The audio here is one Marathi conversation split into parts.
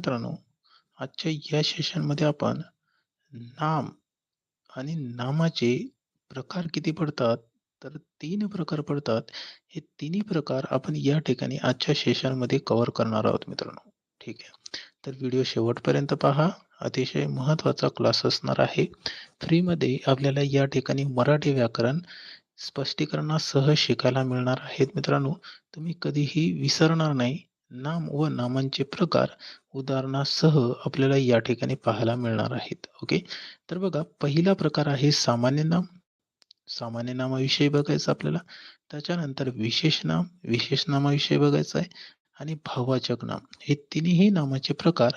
मित्रांनो, आजच्या या सेशनमध्ये आपण नाम आणि नामाचे प्रकार किती पडतात? तर तीन प्रकार पडतात. हे तिन्ही प्रकार आपण या ठिकाणी आजच्या सेशनमध्ये कव्हर करणार आहोत मित्रांनो. ठीक आहे. तर व्हिडिओ शेवटपर्यंत पहा. अतिशय महत्त्वाचा क्लास असणार आहे. फ्रीमध्ये आपल्याला या ठिकाणी मराठी व्याकरण स्पष्टीकरणासह शिकायला मिळणार आहेत मित्रांनो. तुम्ही कधीही विसरणार नाही. नाम व नामांचे प्रकार उदाहरणासह आपल्याला या ठिकाणी पाहायला मिळणार आहेत. ओके. तर बघा पहिला प्रकार आहे सामान्य नाम. सामान्य नामाविषयी बघायचं आपल्याला. त्याच्यानंतर विशेष नाम, विशेष नामाविषयी बघायचं आहे आणि भाववाचक नाम. हे तिन्ही नामाचे प्रकार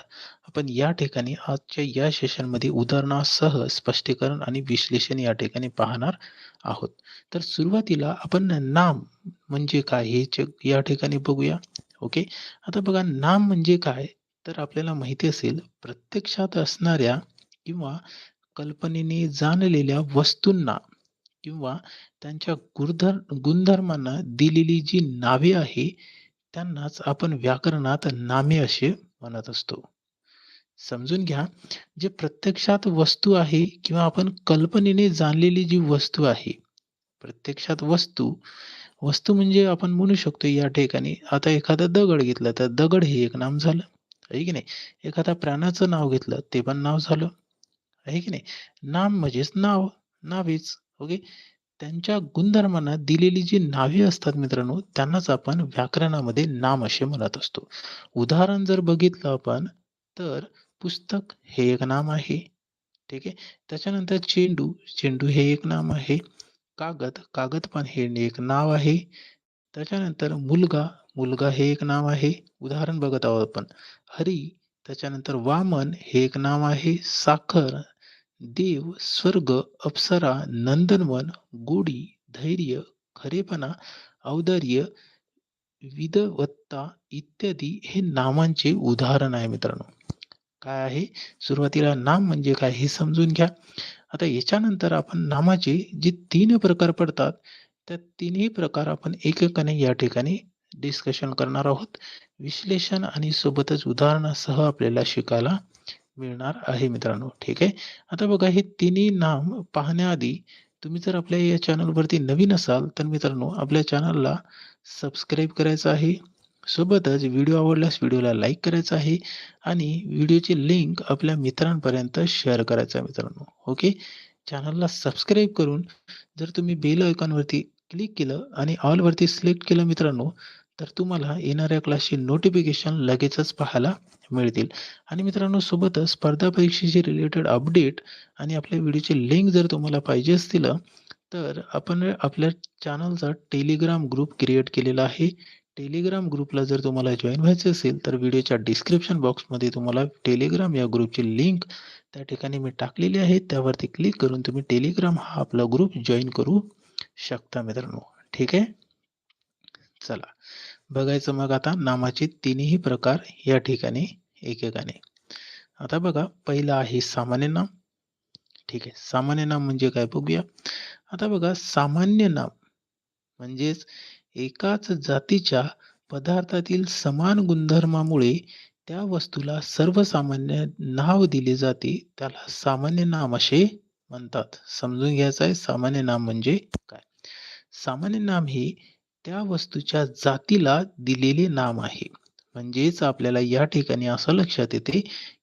आपण या ठिकाणी आजच्या या सेशनमध्ये उदाहरणासह स्पष्टीकरण आणि विश्लेषण या ठिकाणी पाहणार आहोत. तर सुरुवातीला आपण नाम म्हणजे काय हे या ठिकाणी बघूया. ओके. आता बघा नाम म्हणजे काय? तर आपल्याला माहिती असेल प्रत्यक्षात असणाऱ्या किंवा कल्पनेने जाणलेल्या वस्तूंना किंवा त्यांच्या गुणधर गुणधर्मांना दिलेली जी नावे आहे त्यांनाच आपण व्याकरणात नामे असे म्हणत असतो. समजून घ्या, जे प्रत्यक्षात वस्तू आहे किंवा आपण कल्पनेने जाणलेली जी वस्तू आहे, प्रत्यक्षात वस्तू वस्तू म्हणजे आपण म्हणू शकतो या ठिकाणी आता एखादा दगड घेतला तर दगड हे एक नाम झालं आहे की नाही? एखादा प्राण्याचं नाव घेतलं ते पण नाव झालं. आहे की नाही? नाम म्हणजेच नाव नावेच. ओके? त्यांच्या गुणधर्मांना दिलेली जी नावे असतात मित्रांनो त्यांनाच आपण व्याकरणामध्ये नाम असे म्हणत असतो. उदाहरण जर बघितलं आपण तर पुस्तक हे एक नाम आहे. ठीक आहे? त्याच्यानंतर चेंडू चेंडू हे एक नाम आहे. कागद कागद पण हे एक नाव आहे. त्याच्यानंतर मुलगा मुलगा हे एक नाव आहे. उदाहरण बघत आहोत आपण. हरी त्याच्यानंतर वामन हे एक नाव आहे. साखर देव स्वर्ग अप्सरा नंदनवन गोडी धैर्य खरेपणा औदार्य विदवत्ता इत्यादी हे नामांचे उदाहरण आहे मित्रांनो. काय आहे? सुरुवातीला नाम म्हणजे काय हे समजून घ्या. आता याच्यानंतर आपण नामाचे जे तीन प्रकार पडतात त्या तिन्ही प्रकार आपण एकेकाने या ठिकाणी डिस्कशन करणार आहोत. विश्लेषण आणि सोबतच उदाहरणासह आपल्याला शिकायला मिळणार आहे मित्रांनो. ठीक आहे? आता बघा हे तिन्ही नाम पाहण्याआधी तुम्ही जर आपल्या या चॅनलवरती नवीन असाल तर मित्रांनो आपल्या चॅनलला सबस्क्राईब करायचं आहे. सोबतच व्हिडिओ आवडल्यास व्हिडिओला लाईक करायचा आहे आणि व्हिडिओची लिंक आपल्या मित्रांपर्यंत शेअर करायचं आहे मित्रांनो. ओके चॅनलला सबस्क्राईब करून जर तुम्ही बेल आयकॉनवरती क्लिक केलं आणि ऑलवरती सिलेक्ट केलं मित्रांनो तर तुम्हाला येणाऱ्या क्लासची नोटिफिकेशन लगेचच पाहायला मिळतील. आणि मित्रांनो सोबतच स्पर्धा परीक्षेशी रिलेटेड अपडेट आणि आपल्या व्हिडिओची लिंक जर तुम्हाला पाहिजे असतील तर आपण आपल्या चॅनलचा टेलिग्राम ग्रुप क्रिएट केलेला आहे. टेलिग्राम ग्रुपला जर तुम्हाला जॉईन व्हायचे असेल तर व्हिडिओच्या डिस्क्रिप्शन बॉक्समध्ये तुम्हाला टेलिग्राम या ग्रुपची लिंक त्या ठिकाणी मी टाकलेली आहे. त्यावरती क्लिक करून तुम्ही टेलिग्राम हा आपला ग्रुप जॉईन करू शकता मित्रांनो. ठीक आहे? चला. बघायचं मग आता नामाचे तिन्ही प्रकार या ठिकाणी एकेकाने. आता बघा पहिला आहे सामान्य नाम. ठीक आहे. सामान्य नाम म्हणजे काय बघूया. आता बघा सामान्य नाम म्हणजेच एकाच जातीच्या पदार्थातील समान गुणधर्मामुळे त्या वस्तूला सर्वसामान्य नाव दिले जाते. त्याला सामान्य नाम असे म्हणतात. समजून घ्यायचं आहे सामान्य नाम म्हणजे काय? सामान्य नाम हे त्या वस्तूच्या जातीला दिलेले नाम आहे. म्हणजेच आपल्याला या ठिकाणी असं लक्षात येते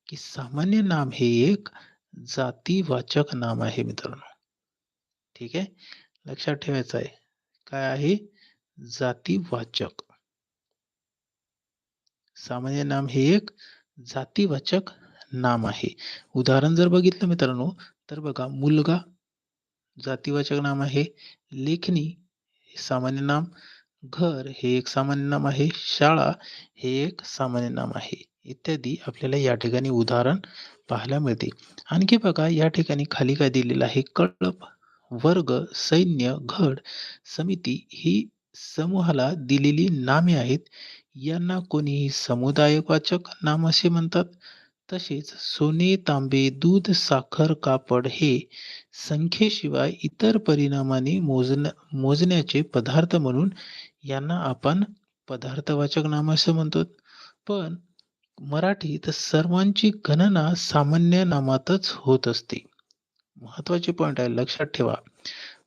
की सामान्य नाम हे एक जातीवाचक नाम आहे मित्रांनो. ठीक आहे? लक्षात ठेवायचं आहे काय आहे? जातीवाचक. सामान्य नाम हे एक जातीवाचक नाम आहे. उदाहरण जर बघितलं मित्रांनो तर बघा मुलगा जातीवाचक नाम आहे लेखनी सामान्य नाम घर हे एक सामान्य नाम आहे शाळा हे एक सामान्य नाम आहे. इत्यादी आपल्याला या ठिकाणी उदाहरण पाहायला मिळते. आणखी बघा या ठिकाणी खाली काय दिलेलं आहे? कळप वर्ग सैन्य घड समिती ही समूहाला दिलेली नामे आहेत. यांना कोणीही समुदायवाचक नाम असे म्हणतात? तसेच सोने तांबे दूध साखर कापड हे संख्येशिवाय इतर परिणामाने मोजन मोजण्याचे पदार्थ म्हणून यांना आपण पदार्थवाचक नाम असं म्हणतो पण मराठीत सर्वांची गणना सामान्य नामातच होत असते. महत्त्वाचे पॉइंट आहे लक्षात ठेवा.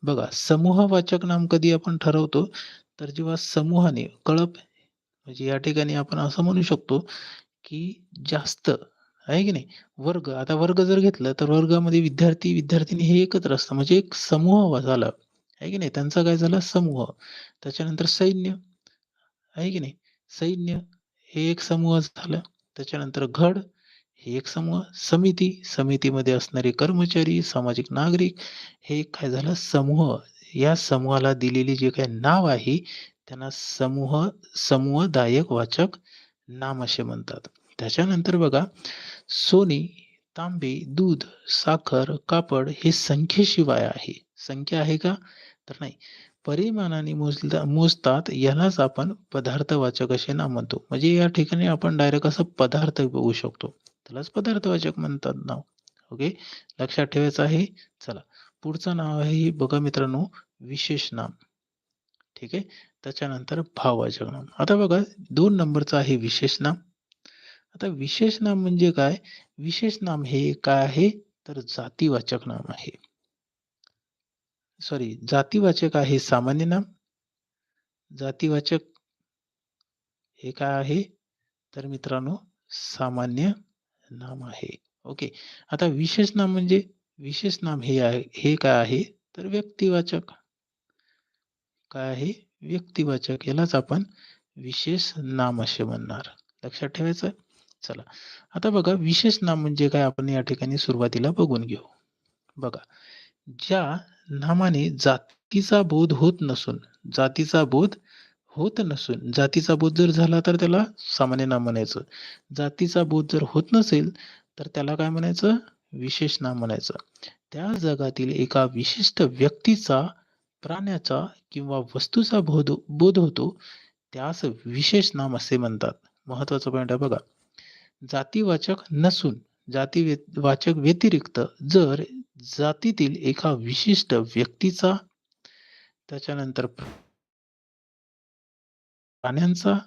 बघा समूहवाचक नाम कधी आपण ठरवतो तर जेव्हा समूहाने कळप म्हणजे या ठिकाणी आपण असं म्हणू शकतो की जास्त आहे की नाही? वर्ग आता वर्ग जर घेतलं तर वर्गामध्ये विद्यार्थी विद्यार्थिनी हे एकत्र असतं. म्हणजे एक समूह झाला. आहे की नाही? त्यांचा काय झाला? समूह. त्याच्यानंतर सैन्य. आहे की नाही? सैन्य हे एक समूह झालं. त्याच्यानंतर घड हे एक समूह. समिती. समितीमध्ये असणारे कर्मचारी सामाजिक नागरिक हे काय झालं? समूह. या समूहाला दिलेली जे काही नाव आहे त्यांना समूह समूहदायक वाचक नाम असे म्हणतात. त्याच्यानंतर बघा सोने तांबे दूध साखर कापड हे संख्येशिवाय आहे. संख्या आहे का? तर नाही. परिमाणाने मोजला मोजतात यालाच आपण पदार्थवाचक असे नाम म्हणतो. म्हणजे या ठिकाणी आपण डायरेक्ट असं पदार्थ बघू शकतो. त्यालाच पदार्थवाचक म्हणतात नाव. ओके लक्षात ठेवायचं आहे? चला. पुढचं नाव आहे बघा मित्रांनो विशेष नाम. ठीक आहे? त्याच्यानंतर भाववाचक नाम. आता बघा दोन नंबरचं आहे विशेष नाम. आता विशेष नाम म्हणजे काय? विशेष नाम हे काय आहे? तर जातीवाचक नाम आहे. सॉरी जातीवाचक आहे सामान्य नाम. जातीवाचक हे काय आहे? तर मित्रांनो सामान्य नाम आहे. ओके आता विशेष नाम म्हणजे विशेष नाम हे आहे हे काय आहे? तर व्यक्तिवाचक. काय आहे? व्यक्तिवाचक. यालाच आपण विशेष नाम असे म्हणणार. लक्षात ठेवायचं? चला. आता बघा विशेष नाम म्हणजे काय आपण या ठिकाणी सुरुवातीला बघून घेऊ. बघा ज्या नामाने जातीचा बोध होत नसून जातीचा बोध होत नसून जातीचा बोध जर झाला तर त्याला सामान्य नाम म्हणायचं. जातीचा बोध जर होत नसेल तर त्याला काय म्हणायचं? विशेष नाम म्हणायचं. त्या जगातील एका विशिष्ट व्यक्तीचा प्राण्याचा किंवा वस्तूचा बोध बोध होतो त्यास विशेष नाम असे म्हणतात. महत्त्वाचा पॉईंट आहे बघा. जातीवाचक नसून जाती वाचक व्यतिरिक्त जर जातीतील एका विशिष्ट व्यक्तीचा त्याच्यानंतर प्राण्यांचा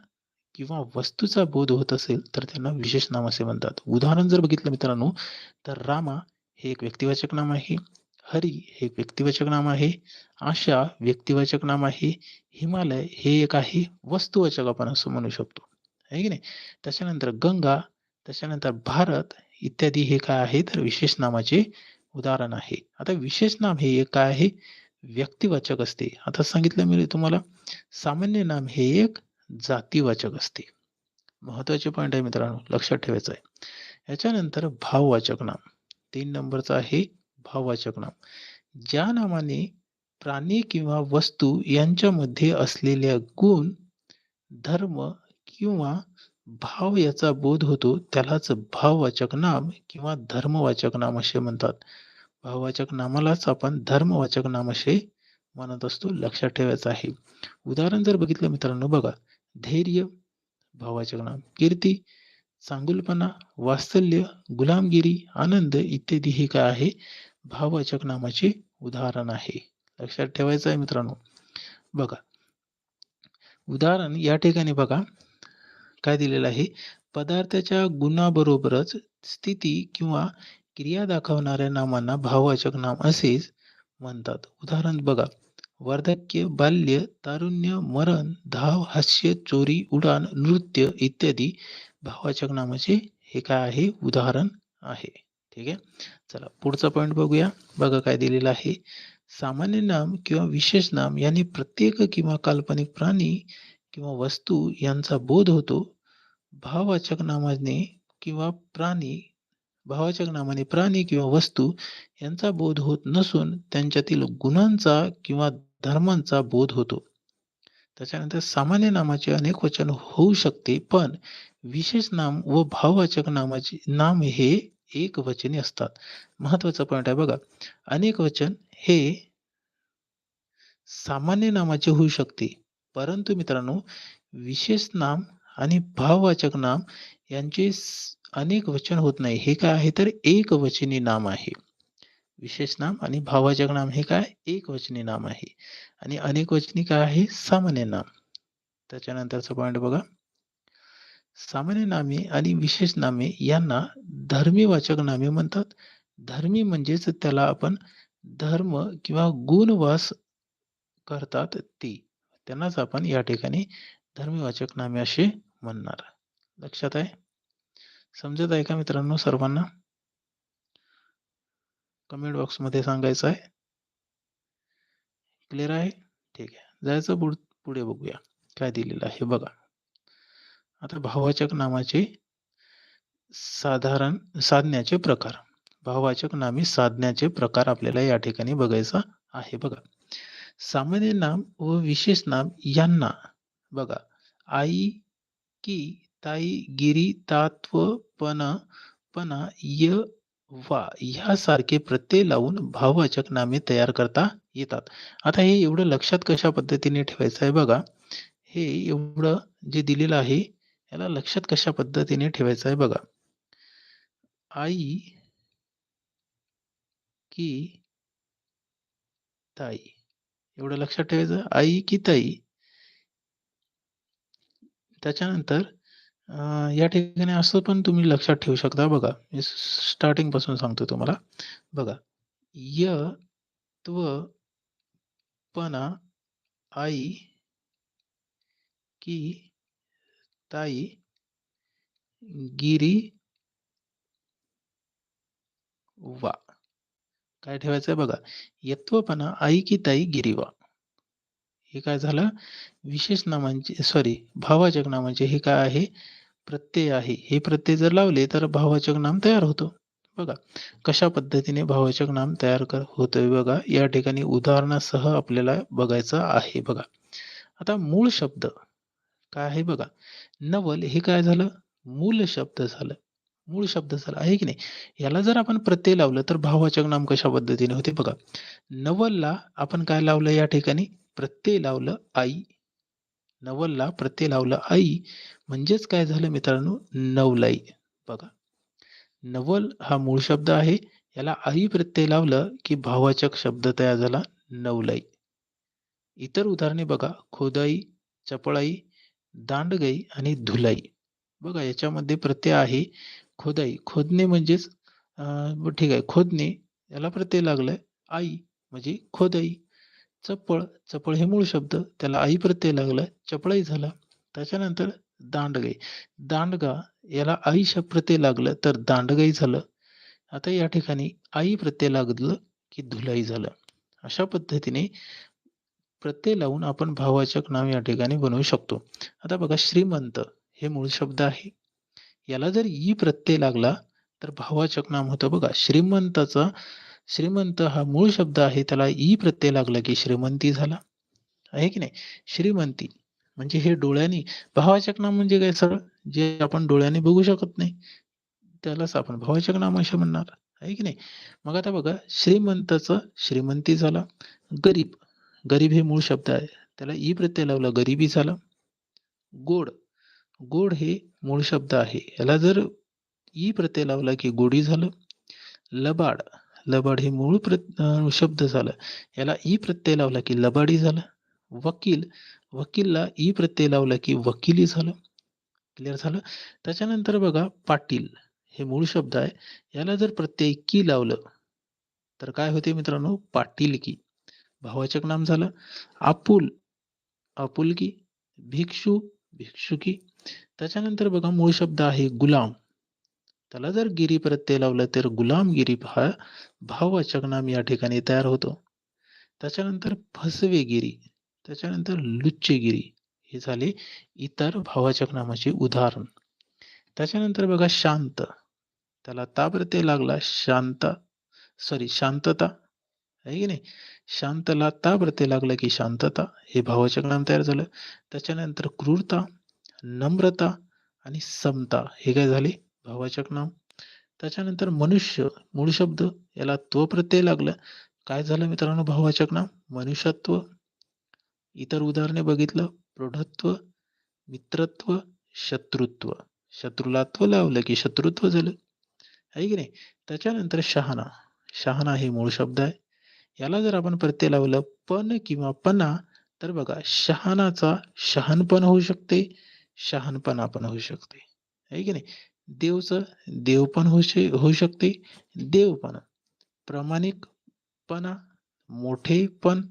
किंवा वस्तूचा बोध होत असेल तर त्यांना विशेष नाम असे म्हणतात. उदाहरण जर बघितलं मित्रांनो तर रामा हे एक व्यक्तिवाचक नाम आहे हरी हे एक व्यक्तिवाचक नाम आहे आशा व्यक्तिवाचक नाम आहे हिमालय हे एक आहे वस्तुवाचक आपण असं म्हणू शकतो. आहे की नाही? त्याच्यानंतर गंगा त्याच्यानंतर भारत इत्यादी हे काय आहे? तर विशेष नामाचे उदाहरण आहे. आता विशेष नाम हे एक काय आहे? व्यक्तिवाचक असते. आता सांगितलं मी तुम्हाला सामान्य नाम हे एक जातीवाचक असते. महत्त्वाचे पॉईंट आहे मित्रांनो लक्षात ठेवायचं आहे. याच्यानंतर भाववाचक नाम. तीन नंबरचा आहे भाववाचक नाम. ज्या नामाने प्राणी किंवा वस्तू यांच्यामध्ये असलेल्या गुण धर्म किंवा भाव याचा बोध होतो त्यालाच भाववाचक नाम किंवा धर्मवाचक नाम असे म्हणतात. भाववाचक नामालाच आपण धर्मवाचक नाम असे म्हणत असतो लक्षात ठेवायचं आहे. उदाहरण जर बघितलं मित्रांनो बघा. धैर्य भाववाचक नाम. कीर्ती चांगुलपणा वात्सल्य गुलामगिरी आनंद इत्यादी हे काय आहे? भाववाचक नामाचे उदाहरण आहे. लक्षात ठेवायचं आहे मित्रांनो. बघा. उदाहरण या ठिकाणी बघा. काय दिलेलं आहे? पदार्थाच्या गुणाबरोबरच स्थिती किंवा क्रिया दाखवणाऱ्या नामांना भाववाचक नाम असेच म्हणतात. उदाहरण बघा. वार्धक्य बाल्य तारुण्य मरण धाव हास्य चोरी उडान नृत्य इत्यादी भाववाचक नामाचे हे काय आहे? उदाहरण आहे. ठीक आहे? चला पुढचा पॉईंट बघूया. बघा काय दिलेलं आहे. सामान्य नाम किंवा विशेष नाम यांनी प्रत्येक किंवा काल्पनिक प्राणी किंवा वस्तू यांचा बोध होतो भाववाचक नामाने किंवा प्राणी भावाचक नामाने प्राणी किंवा वस्तू यांचा बोध होत नसून त्यांच्यातील गुणांचा किंवा धर्मांचा बोध होतो. त्याच्यानंतर सामान्य नामाचे अनेक वचन होऊ शकते पण विशेष नाम व भाववाचक नामाचे नाम हे एक वचने असतात. महत्त्वाचा पॉईंट आहे बघा. अनेक वचन हे सामान्य नामाचे होऊ शकते. परंतु मित्रांनो विशेष नाम आणि भाववाचक नाम यांचे अनेक वचन होत नाही. हे काय आहे? तर एक वचनी नाम आहे. विशेष नाम आणि भाववाचक नाम हे काय? एक वचनी नाम आहे. आणि अनेक वचनी काय आहे? सामान्य नाम. त्याच्यानंतरचा पॉईंट बघा. सामान्य नामे आणि विशेष नामे यांना धर्मीवाचक नामे म्हणतात. धर्मी म्हणजेच त्याला आपण धर्म किंवा गुणवास करतात ती. त्यांनाच आपण या ठिकाणी धर्मीवाचक नामे असे म्हणणार. लक्षात आहे? समजत आहे का मित्रांनो सर्वांना? कमेंट बॉक्समध्ये सांगायचं आहे. क्लिअर आहे? ठीक आहे. जायचं पुढ पुढे बघूया. काय दिलेलं आहे बघा. आता भाववाचक नामाचे साधारण साधण्याचे प्रकार. भाववाचक नामे साधण्याचे प्रकार आपल्याला या ठिकाणी बघायचा आहे बघा. सामान्य नाम व विशेष नाम यांना बघा आई, की, ताई, गिरी, तात्व, पन, पना, य, वा ह्यासारखे प्रत्यय लावून भाववाचक नामे तयार करता येतात. आता हे एवढं लक्षात कशा पद्धतीने ठेवायचं आहे बघा. हे एवढं जे दिलेलं आहे याला लक्षात कशा पद्धतीने ठेवायचं आहे बघा. आई, की, ताई एवढं लक्षात ठेवायचं. आई की ताई त्याच्यानंतर या ठिकाणी असं पण तुम्ही लक्षात ठेवू शकता बघा. मी स्टार्टिंगपासून सांगतो तुम्हाला. बघा. य, त्व, पणा आई, की, ताई, गिरी, वा. काय ठेवायचं आहे बघा. यत्वपणा, आई की ताई, गिरीवा हे काय झालं? विशेष नामांचे सॉरी भावाचक नामांचे हे काय आहे? प्रत्यय आहे. हे प्रत्यय जर लावले तर भावाचक नाम तयार होतो. बघा. कशा पद्धतीने भावाचक नाम तयार कर होतोय बघा. या ठिकाणी उदाहरणासह आपल्याला बघायचं आहे बघा. आता मूळ शब्द काय आहे बघा. नवल हे काय झालं? मूल शब्द झालं. मूळ शब्द झाला आहे की नाही? याला जर आपण प्रत्यय लावलं तर भाववाचक नाम कशा पद्धतीने होते बघा. नवलला आपण काय लावलं या ठिकाणी? प्रत्यय लावलं आई. नवलला प्रत्यय लावलं आई म्हणजेच काय झालं मित्रांनो? नवलाई. बघा. नवल हा मूळ शब्द आहे. याला आई प्रत्यय लावलं की भाववाचक शब्द तयार झाला नवलाई. इतर उदाहरणे बघा. खोदाई, चपळाई, दांडगाई आणि धुलाई. बघा याच्यामध्ये प्रत्यय आहे खोदाई. खोदणे म्हणजेच ठीक आहे. खोदणे याला प्रत्यय लागलाय आई म्हणजे खोदाई. चपळ, चपळ हे मूळ शब्द त्याला आई प्रत्यय लागलाय चपळाई झाला. त्याच्यानंतर दांडगाई. दांडगा याला आई शब्द प्रत्यय लागलं तर दांडगाई झालं. आता या ठिकाणी आई प्रत्यय लागलं की धुलाई झालं. अशा पद्धतीने प्रत्यय लावून आपण भाववाचक नाव या ठिकाणी बनवू शकतो. आता बघा श्रीमंत हे मूळ शब्द आहे. याला जर ई प्रत्यय लागला तर भाववाचक नाम होतं बघा. श्रीमंताचा श्रीमंत हा मूळ शब्द आहे. त्याला ई प्रत्यय लागला की श्रीमंती झाला. आहे की नाही? श्रीमंती म्हणजे हे डोळ्यांनी भाववाचक नाम म्हणजे काय सर जे आपण डोळ्याने बघू शकत नाही. त्यालाच आपण भाववाचक नाम असे म्हणणार. आहे की नाही? मग आता बघा श्रीमंताचं श्रीमंती झाला. गरीब, गरीब हे मूळ शब्द आहे. त्याला ई प्रत्यय लावला गरिबी झाला. गोड, गोड हे मूळ शब्द आहे. याला जर ई प्रत्यय लावला की गोडी झालं. लबाड, लबाड हे मूळ प्र शब्द झालं. याला ई प्रत्यय लावला की लबाडी झालं. वकील, वकीलला ई प्रत्यय लावला की वकिली झालं. क्लिअर झालं? त्याच्यानंतर बघा पाटील हे मूळ शब्द आहे. याला जर प्रत्यय की लावलं तर काय होते मित्रांनो? पाटीलकी. भावाचक नाम झालं. आपुल, आपुलकी. भिक्षू, भिक्षुकी. त्याच्यानंतर बघा मूळ शब्द आहे गुलाम. त्याला जर गिरी प्रत्यय लावलं तर गुलामगिरी हा भाववाचक नाम या ठिकाणी तयार होतो. त्याच्यानंतर फसवेगिरी, त्याच्यानंतर लुच्चेगिरी हे झाले इतर भाववाचक नामाचे उदाहरण. त्याच्यानंतर बघा शांत. त्याला ता प्रत्यय लागला शांता सॉरी शांतता आहे की नाही? शांतला ता प्रत्यय लागला की शांतता हे भाववाचक नाम तयार झालं. त्याच्यानंतर क्रूरता, नम्रता आणि समता हे काय झाले? भावाचक नाम. त्याच्यानंतर मनुष्य मूळ शब्द याला त्व प्रत्यय लागला. काय झालं मित्रांनो भाववाचक नाम? मनुष्यत्व. इतर उदाहरणे बघितलं प्रौढत्व, मित्रत्व, शत्रुत्व. शत्रुलात्व लावलं की शत्रुत्व झालं. आहे की नाही? त्याच्यानंतर शहाणा. शहाणा हे मूळ शब्द आहे. याला जर आपण प्रत्यय लावलं पण किंवा पणा तर बघा शहाणाचा शहाणपण होऊ शकते, शहाणपणा पण होऊ शकते. आहे की नाही? देवचं देव पण होऊ श होऊ शकते, देवपणा, प्रामाणिकपणा, मोठेपण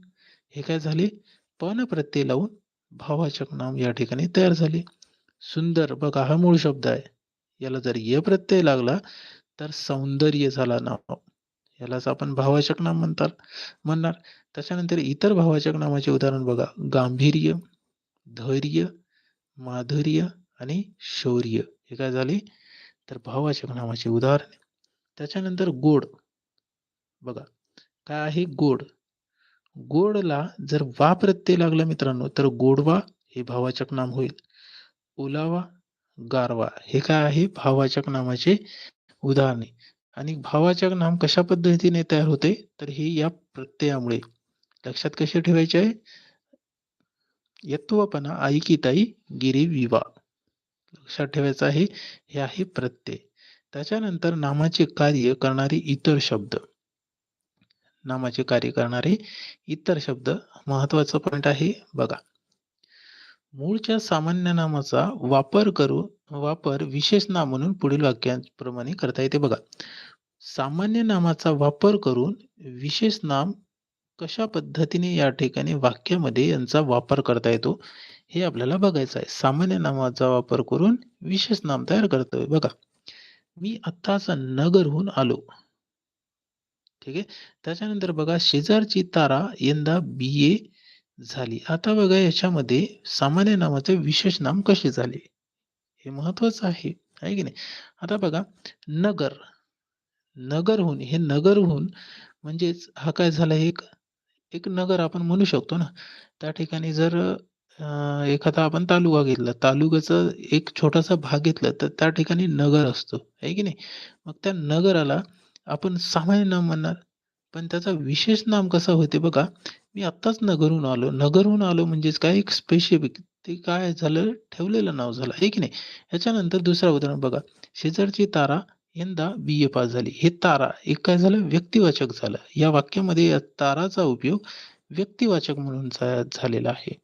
हे काय झाले? पण प्रत्यय लावून भावाचक नाम या ठिकाणी तयार झाले. सुंदर बघा हा मूळ शब्द आहे. याला जर य प्रत्यय लागला तर सौंदर्य झाला नाव. यालाच आपण भावाचक नाम म्हणतात म्हणणार. त्याच्यानंतर इतर भावाचक नामाचे उदाहरण बघा. गांभीर्य, धैर्य, माधुर्य आणि शौर्य हे काय झाले? तर भाववाचक नामाचे उदाहरण. त्याच्यानंतर गोड बघा. काय आहे गोड? गोडला जर वा प्रत्यय लागला मित्रांनो तर गोडवा हे भाववाचक नाम होईल. ओलावा, गारवा हे काय आहे? भाववाचक नामाचे उदाहरणे. आणि भाववाचक नाम कशा पद्धतीने तयार होते? तर हे या प्रत्ययामुळे. लक्षात कसे ठेवायचे आहे? यत्वपणा ऐकिताई गिरी विवा. लक्षात ठेवायचं आहे. हे आहे प्रत्यय. त्याच्यानंतर नामाचे कार्य करणारे इतर शब्द. नामाचे कार्य करणारे इतर शब्द महत्त्वाचा पॉइंट आहे बघा. मूळच्या सामान्य नामाचा वापर करून वापर विशेष नाम म्हणून पुढील वाक्यांप्रमाणे करता येते बघा. सामान्य नामाचा वापर करून विशेष नाम कशा पद्धतीने या ठिकाणी वाक्यामध्ये यांचा वापर करता येतो हे आपल्याला बघायचं आहे. सामान्य नामाचा वापर करून विशेष नाम तयार करतोय बघा. मी आत्ताच नगरहून आलो. ठीक आहे. त्याच्यानंतर बघा शेजारची तारा यंदा बी ए झाली. आता बघा याच्यामध्ये सामान्य नामाचे विशेष नाम कसे झाले? हे महत्वाचं आहे. आहे की नाही? आता बघा नगर. नगरहून हे नगरहून म्हणजेच हा काय झाला एक एक नगर आपण म्हणू शकतो ना. त्या ठिकाणी जर एखादा आपण तालुका घेतला. तालुक्याचा एक छोटासा भाग घेतला तर त्या ठिकाणी नगर असतो. आहे की नाही? मग त्या नगराला आपण सामान्य नाम म्हणणार. पण त्याचा विशेष नाम कसा होते बघा. मी आत्ताच नगरहून आलो. नगरहून आलो म्हणजेच काय एक स्पेसिफिक ते काय झालं ठेवलेलं नाव झालं. आहे की नाही? याच्यानंतर दुसरं उदाहरण बघा. शेजारची तारा यंदा बी पास झाली. हे तारा एक काय झालं व्यक्तिवाचक झालं. या वाक्यामध्ये या ताराचा उपयोग व्यक्तिवाचक म्हणून झालेला आहे.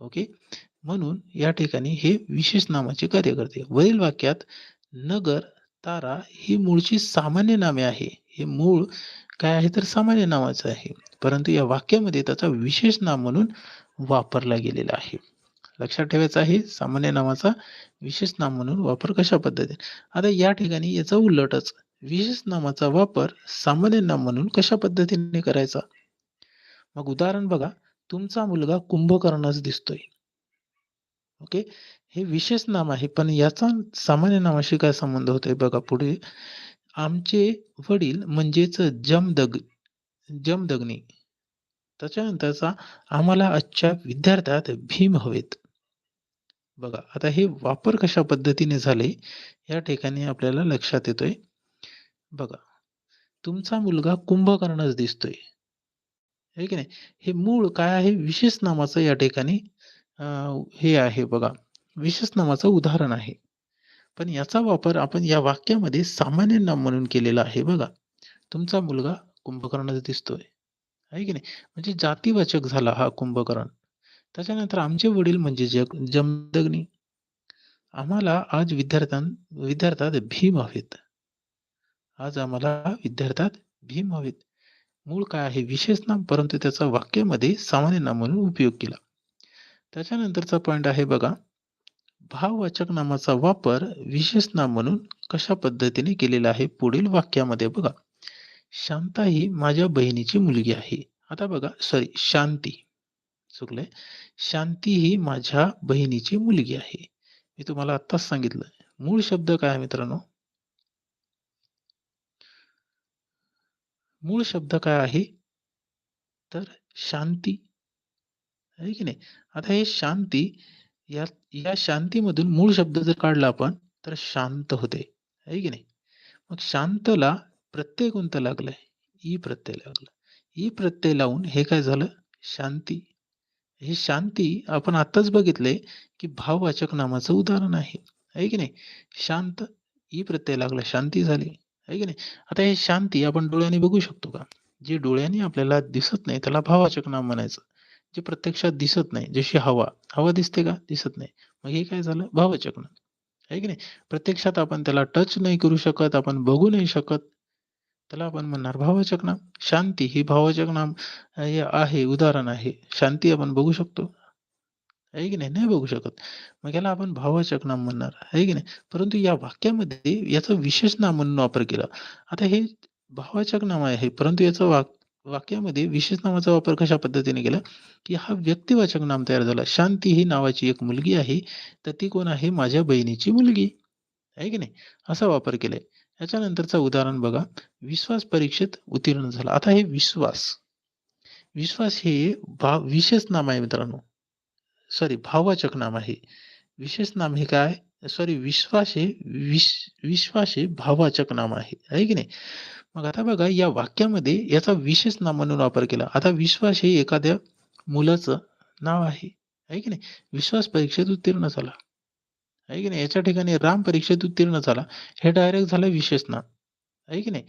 ओके. म्हणून या ठिकाणी हे विशेष नामाचे कार्य करते. वरील वाक्यात नगर, तारा ही मूळची सामान्य नामे आहे. हे मूळ काय आहे तर सामान्य नावाचं आहे. परंतु या वाक्यामध्ये त्याचा विशेष नाम म्हणून वापरला गेलेला आहे. लक्षात ठेवायचं आहे सामान्य नामाचा विशेष नाम म्हणून वापर कशा पद्धतीने. आता या ठिकाणी याचा उलटच विशेष नामाचा वापर सामान्य नाम म्हणून कशा पद्धतीने करायचा? मग उदाहरण बघा. तुमचा मुलगा कुंभकर्णच दिसतोय. ओके. हे विशेष नाम आहे. पण याचा सामान्य नामाशी काय संबंध होतोय बघा पुढे. आमचे वडील म्हणजेच जमदग जमदग्नी. त्याच्यानंतरचा आम्हाला आजच्या विद्यार्थ्यात भीम हवेत. बघा आता हे वापर कशा पद्धतीने झाले या ठिकाणी आपल्याला लक्षात येतोय. बघा. तुमचा मुलगा कुंभकर्णच दिसतोय. आहे की नाही? हे मूळ काय आहे विशेष नामाचं या ठिकाणी हे आहे बघा. विशेष नामाचं उदाहरण आहे. पण याचा वापर आपण या वाक्यामध्ये सामान्य नाम म्हणून केलेला आहे बघा. तुमचा मुलगा कुंभकर्णच दिसतोय. आहे की नाही? म्हणजे जातीवाचक झाला हा कुंभकर्ण. त्याच्यानंतर आमचे वडील म्हणजे जग जमदग्नी. आम्हाला आज विद्यार्थ्यां विद्यार्थ्यात भीम हवेत. आज आम्हाला विद्यार्थ्यात भीम हवेत. मूळ काय आहे विशेष नाम परंतु त्याचा वाक्यामध्ये सामान्य नाम म्हणून उपयोग केला. त्याच्यानंतरचा पॉइंट आहे बघा. भाववाचक नामाचा वापर विशेष नाम म्हणून कशा पद्धतीने केलेला आहे पुढील वाक्यामध्ये बघा. शांता ही माझ्या बहिणीची मुलगी आहे. आता बघा सॉरी शांती चुकलंय. शांती ही माझ्या बहिणीची मुलगी आहे. मी तुम्हाला आत्ताच सांगितलं. मूळ शब्द काय आहे मित्रांनो? मूळ शब्द काय आहे? तर शांती. आहे की नाही? आता हे शांती या या शांतीमधून मूळ शब्द जर काढला आपण तर शांत होते. आहे की नाही? मग शांतला प्रत्यय कोणता लागलाय? ई प्रत्यय लागला. ई प्रत्यय लावून हे काय झालं? शांती. हे शांती आपण आत्ताच बघितले की भाववाचक नामाचं उदाहरण आहे. आहे की नाही? शांत ई प्रत्यय लागला शांती झाली. आहे की नाही? आता हे शांती आपण डोळ्याने बघू शकतो का? जे डोळ्याने आपल्याला दिसत नाही त्याला भाववाचक नाम म्हणायचं. जे प्रत्यक्षात दिसत नाही जशी हवा. हवा दिसते का? दिसत नाही. मग हे काय झालं? भाववाचक नाम. आहे की नाही? प्रत्यक्षात आपण त्याला टच नाही करू शकत, आपण बघू नाही शकत. त्याला आपण म्हणणार भाववाचक नाम. शांती ही भाववाचक नाम आहे, उदाहरण आहे. शांती आपण बघू शकतो? आहे की नाही? नाही बघू शकत. मग याला आपण भाववाचक नाम म्हणणार, आहे की नाही? परंतु या वाक्यामध्ये याचा विशेष नाम म्हणून वापर केला. आता हे भाववाचक नाम आहे, परंतु याचा वाक वाक्यामध्ये विशेष नामाचा वापर कशा पद्धतीने केला, की हा व्यक्तिवाचक नाम तयार झाला. शांती ही नावाची एक मुलगी आहे, तर ती कोण आहे? माझ्या बहिणीची मुलगी. आहे की नाही? असा वापर केलाय. याच्यानंतरचं उदाहरण बघा. विश्वास परीक्षेत उत्तीर्ण झाला. आता हे विश्वास, विश्वास हे भाव विशेष नाम आहे मित्रांनो. सॉरी भाववाचक नाम आहे. विशेष नाम हे काय? सॉरी विश्वास हे विश विश्वास हे भाववाचक नाम आहे. आहे की नाही? मग आता बघा या वाक्यामध्ये याचा विशेष नाम म्हणून वापर केला. आता विश्वास हे एखाद्या मुलाचं नाव आहे. आहे की नाही? विश्वास परीक्षेत उत्तीर्ण झाला. आहे की नाही? याच्या ठिकाणी राम परीक्षेत उत्तीर्ण झाला. हे डायरेक्ट झालं विशेष नाम. आहे की नाही?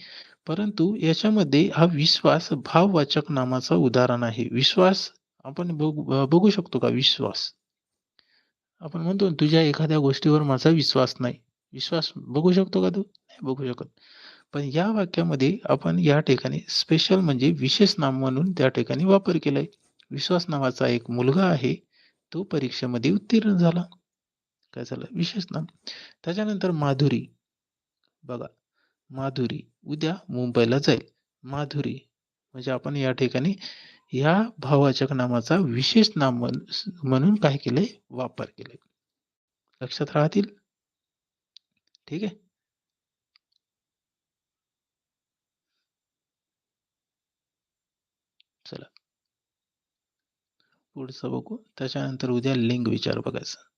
परंतु याच्यामध्ये हा विश्वास भाववाचक नामाचं उदाहरण आहे. विश्वास आपण बघू बघू शकतो का विश्वास? आपण म्हणतो तुझ्या एखाद्या गोष्टीवर माझा विश्वास नाही. विश्वास बघू शकतो का तू? नाही बघू शकत. पण या वाक्यामध्ये आपण या ठिकाणी स्पेशल म्हणजे विशेष नाम म्हणून त्या ठिकाणी वापर केलाय. विश्वास नावाचा एक मुलगा आहे. तो परीक्षेमध्ये उत्तीर्ण झाला. काय झालं? विशेष नाम. त्याच्यानंतर माधुरी. बघा, माधुरी उद्या मुंबईला जाईल. माधुरी म्हणजे आपण या ठिकाणी या भाववाचक नामाचा विशेष नाम म्हणून काय केलंय? वापर केले लक्षात राहतील? ठीक आहे? चला. पुढचं बघू. त्याच्यानंतर उद्या लिंग विचार बघायचा.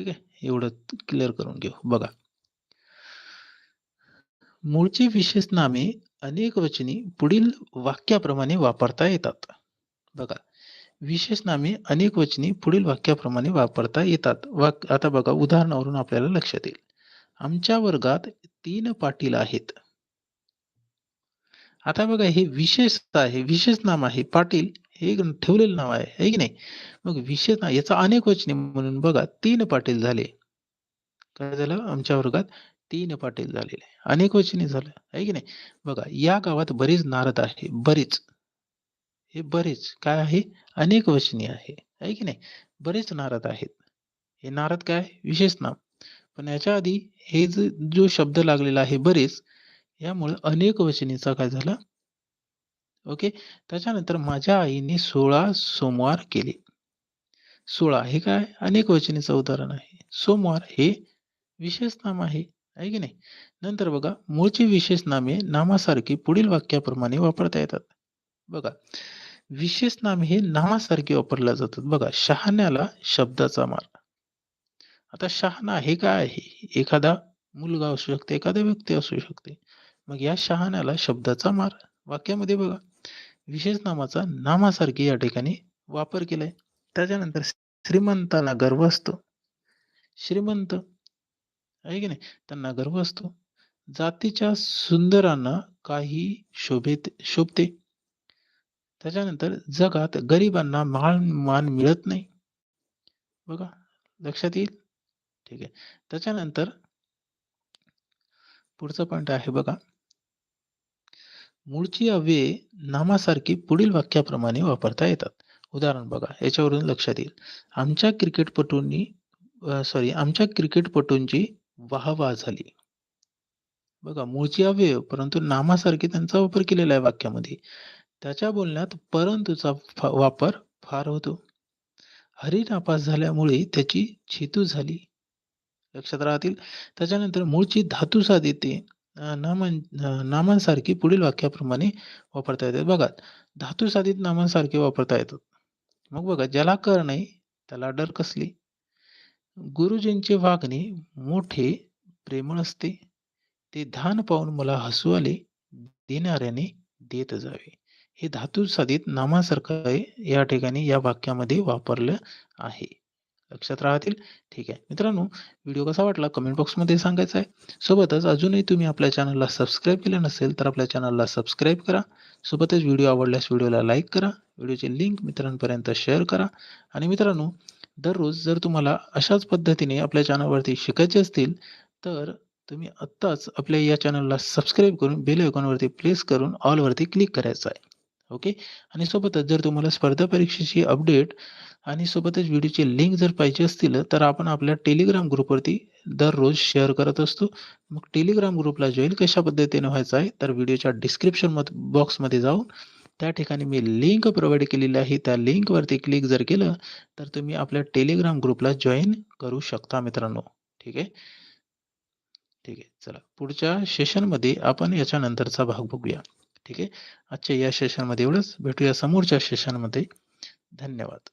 ठीक आहे? एवढं क्लिअर करून घेऊ. बघा. मूळची विशेष नामे अनेक वचनी पुढील वाक्याप्रमाणे वापरता येतात. बघा. विशेष नामे अनेक वचनी पुढील वाक्याप्रमाणे वापरता येतात. वाक आता बघा उदाहरणावरून आपल्याला लक्षात येईल. आमच्या वर्गात तीन पाटील आहेत. आता बघा हे विशेष आहे, विशेष नाम आहे. पाटील हे एक ठेवलेलं नाव आहे, आहे की नाही? मग विशेष ना याचा अनेक वचने म्हणून बघा तीन पाटील झाले. काय झालं? आमच्या वर्गात तीन पाटील झालेले. अनेक वचने झालं, आहे की नाही? बघा या गावात बरीच नारद आहे. बरीच हे बरेच काय आहे? अनेकवचनी आहे. आहे की नाही? बरेच नारद आहेत. हे नारद काय? विशेष नाम. पण याच्या आधी हे जो जो शब्द लागलेला आहे बरेच, यामुळे अनेकवचनीचा काय झाला? ओके. त्याच्यानंतर माझ्या आईने 16 सोमवार केले. 16 हे काय? अनेक वचनेचं उदाहरण आहे. सोमवार हे विशेष नाम आहे. आहे की नाही? नंतर बघा मूळची विशेष नामे नामासारखी पुढील वाक्याप्रमाणे वापरता येतात. बघा. विशेष नाम हे नामासारखे वापरल्या जातात. बघा शहाण्याला शब्दाचा मार. आता शहाणा हे काय आहे? एखादा मुलगा असू शकते, एखादा व्यक्ती असू शकते. मग या शहाण्याला शब्दाचा मार. वाक्यामध्ये बघा विशेष नामाचा नामासारखी या ठिकाणी वापर केलाय. त्याच्यानंतर श्रीमंताला गर्व असतो. श्रीमंत आहे की नाही? त्यांना गर्व असतो. जातीच्या सुंदरांना काही शोभेत शोभते. त्याच्यानंतर जगात गरिबांना मान मान मिळत नाही. बघा, लक्षात येईल? ठीक आहे. त्याच्यानंतर पुढचा पॉईंट आहे बघा. मूळची अव्यये नामासारखी पुढील वाक्याप्रमाणे वापरता येतात. उदाहरण बघा, याच्यावरून लक्षात येईल. आमच्या क्रिकेटपटूंनी सॉरी आमच्या क्रिकेटपटूंची वाहवा झाली. बघा मूळची अव्यय परंतु नामासारखी त्यांचा वापर केलेला आहे वाक्यामध्ये. त्याच्या बोलण्यात परंतुचा फा वापर फार होतो. हरी नापास झाल्यामुळे त्याची छेतू झाली. लक्षात राहतील. त्याच्यानंतर मूळची धातू साधिते अ, नामां अ, नामांसारखी पुढील वाक्याप्रमाणे वापरता येतात. बघा, धातू साधित नामांसारखे वापरता येतात. मग बघा, ज्याला कर नाही त्याला डर कसली? गुरुजींचे वागणे मोठे प्रेमळ असते. ते धान पाहून मला हसू आले. देणाऱ्याने देत जावे. हे धातू साधित नामासारखं आहे. या ठिकाणी या वाक्यामध्ये वापरलं आहे. लक्षात राहतील. ठीक आहे. मित्रांनो, व्हिडिओ कसा वाटला कमेंट बॉक्समध्ये सांगायचा आहे. सोबतच अजूनही तुम्ही आपल्या चॅनलला सबस्क्राईब केलं नसेल तर आपल्या चॅनलला सबस्क्राईब करा. सोबतच व्हिडिओ आवडल्यास व्हिडिओला लाईक करा. व्हिडिओची लिंक मित्रांपर्यंत शेअर करा आणि मित्रांनो, दररोज जर तुम्हाला अशाच पद्धतीने आपल्या चॅनलवरती शिकायचे असतील, तर तुम्ही आत्ताच आपल्या या चॅनलला सबस्क्राईब करून बेल आयकॉनवरती प्रेस करून ऑलवरती क्लिक करायचं आहे. ओके. आणि सोबतच जर तुम्हाला स्पर्धा परीक्षेची अपडेट आणि सोबतच व्हिडिओची लिंक जर पाहिजे असतील, तर आपण आपल्या टेलिग्राम ग्रुपवरती दररोज शेअर करत असतो. मग टेलिग्राम ग्रुपला जॉईन कशा पद्धतीने व्हायचं आहे, तर व्हिडिओच्या डिस्क्रिप्शन बॉक्समध्ये जाऊन त्या ठिकाणी मी लिंक प्रोव्हाइड केलेली आहे. त्या लिंकवरती क्लिक जर केलं, तर तुम्ही आपल्या टेलिग्राम ग्रुपला जॉईन करू शकता मित्रांनो. ठीक आहे. ठीक आहे. चला पुढच्या सेशनमध्ये आपण याच्यानंतरचा भाग बघूया. ठीक आहे. आजच्या या सेशनमध्ये एवढंच. भेटूया समोरच्या सेशनमध्ये. धन्यवाद.